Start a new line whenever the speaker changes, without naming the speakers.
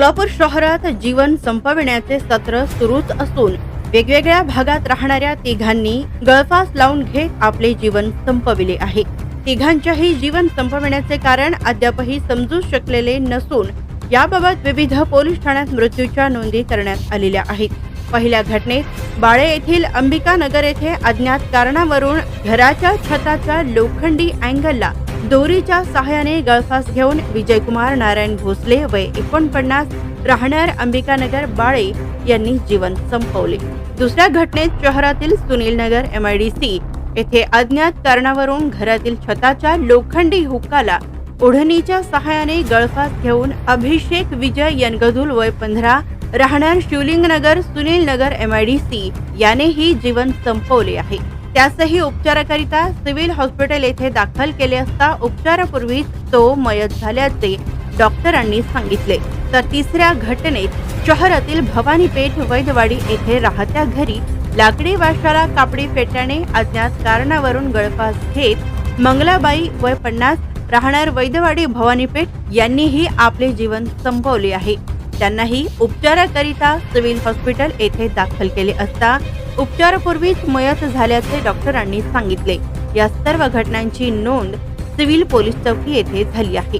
सोलापूर शहरात जीवन संपविण्याचे सत्र सुरूच असून वेगवेगळ्या भागात राहणाऱ्या तिघांनी गळफास लावून घेत आपले जीवन संपविले आहे. तिघांच्याही जीवन संपविण्याचे कारण अद्यापही समजू शकलेले नसून याबाबत विविध पोलीस ठाण्यात मृत्यूच्या नोंदी करण्यात आलेल्या आहेत. पहिल्या घटनेत बाळे येथील अंबिका नगर येथे अज्ञात कारणावरून घराच्या छताच्या लोखंडी अँगलला दोरीच्या सहाय्याने गळफास घेऊन विजयकुमार नारायण भोसले वय एकोणपन्नास राहणार अंबिकानगर बाळे यांनी जीवन संपवले. दुसऱ्या घटनेत शहरातील सुनील नगर सी येथे अज्ञात कारणावरून घरातील छताच्या लोखंडी हुक्काला ओढणीच्या सहाय्याने गळफास घेऊन अभिषेक विजय यनगदुल वय पंधरा राहणार शिवलिंग नगर सुनील नगर सी यानेही जीवन संपवले आहे. त्यासही उपचाराकरिता सिव्हिल हॉस्पिटल येथे दाखल केले असता उपचारापूर्वीच तो मयत झाल्याचे डॉक्टरांनी सांगितले. तर तिसऱ्या घटनेत शहरातील भवानीपेठ वैदवाडी येथे राहत्या घरी लाकडी वाशाला कापडी फेटल्याने अज्ञात कारणावरून गळफास घेत मंगलाबाई वय पन्नास राहणार वैदवाडी भवानीपेठ यांनीही आपले जीवन संपवले आहे. त्यांनाही उपचाराकरिता सिव्हिल हॉस्पिटल येथे दाखल केले असता उपचारापूर्वीच मयत झाल्याचे डॉक्टरांनी सांगितले. या सर्व घटनांची नोंद सिव्हिल पोलीस चौकी येथे झाली आहे.